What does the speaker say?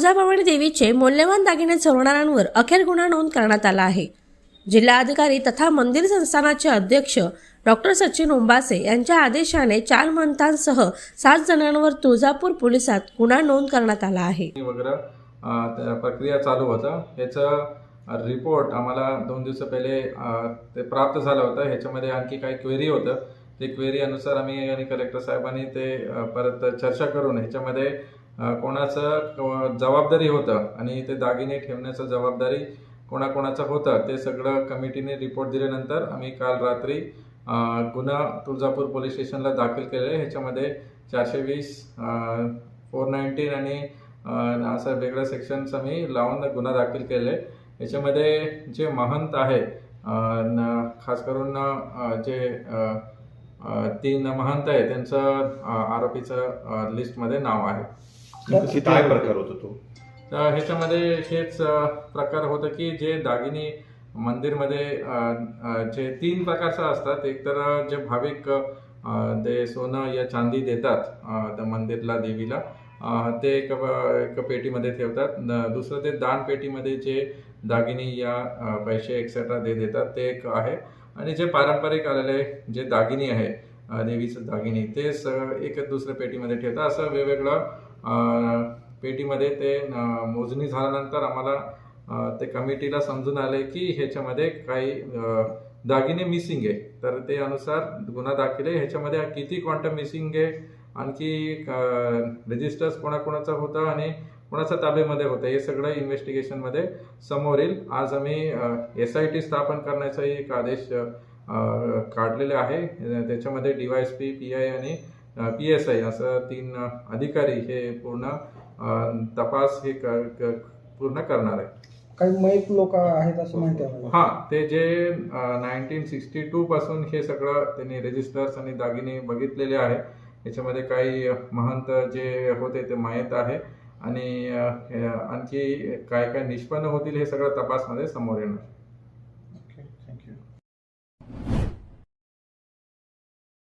तुळजाभवानी देवीचे मौल्यवान दागिने चोरणाऱ्यांवर अखेर गुन्हा नोंद करण्यात आला आहे. जिल्हाधिकारी तथा मंदिर संस्थानाचे अध्यक्ष डॉक्टर सचिन ओंबासे यांच्या आदेशाने चार मंथांसह सात जणांवर तुळजापूर पोलिसात गुन्हा नोंद करण्यात आला आहे. वगैरे प्रक्रिया चालू होता. याचा रिपोर्ट आम्हाला दोन दिवस पहिले ते प्राप्त झालं होतं. ह्याच्यामध्ये आणखी काही क्वेरी होतं. ते क्वेरी अनुसार आम्ही आणि कलेक्टर साहेबांनी ते परत चर्चा करून ह्याच्यामध्ये कोणाचं जबाबदारी होतं आणि ते दागिने ठेवण्याचं जबाबदारी कोणाकोणाचं होतं ते सगळं कमिटीने रिपोर्ट दिल्यानंतर आम्ही काल रात्री गुन्हा तुळजापूर पोलीस स्टेशनला दाखल केले ह्याच्यामध्ये चारशे वीस फोर नाईन्टीन आणि असं वेगळं सेक्शन्स आम्ही लावून गुन्हा दाखल केले. याच्यामध्ये जे महंत आहे न- खास करून जे तीन महंत आहे त्यांचं आरोपीचं लिस्टमध्ये नाव आहे. किती काय प्रकार होतो तो? तर ह्याच्यामध्ये हेच प्रकार होतं की जे दागिने मंदिरमध्ये जे तीन प्रकारचं असतात. एक तर जे भाविक ते सोनं या चांदी देतात मंदिरला देवीला. ते एक एक पेटीमध्ये ठेवतात. दुसरं ते दान पेटीमध्ये जे दागिने या पैसे एक्सेट्रा ते देतात ते एक आहे. आणि जे पारंपरिक आलेले जे दागिने आहे देवीचं दागिने ते स एक दुसऱ्या पेटीमध्ये ठेवतात. असं वेगवेगळं पेटीमध्ये ते मोजणी झाल्यानंतर आम्हाला ते कमिटीला समजून आले की ह्याच्यामध्ये काही दागिने मिसिंग आहे. तर ते अनुसार गुन्हा दाखल आहे. ह्याच्यामध्ये किती क्वांटम मिसिंग आहे? आणखी रजिस्टर्स कोणाकोणाचा होता आणि कोणाच्या ताब्यामध्ये होतं? हे सगळं इन्व्हेस्टिगेशनमध्ये समोर येईल. आज आम्ही एस आय टी स्थापन करण्याचाही एक आदेश काढलेले आहे. त्याच्यामध्ये D Y S P P I आणि पी एस आय असं तीन अधिकारी हे पूर्ण तपास हे पूर्ण करणार आहे. काही मयत लोक आहेत असं माहिती आहे हा ते जे नाईन्टीन सिक्स्टी टू पासून हे सगळं त्यांनी रजिस्टर्स आणि दागिने बघितलेले आहे. याच्यामध्ये काही महंत जे होते ते माहीत आहे. आणि आणखी काय काय निष्पन्न होतील हे सगळं तपासमध्ये समोर येणार.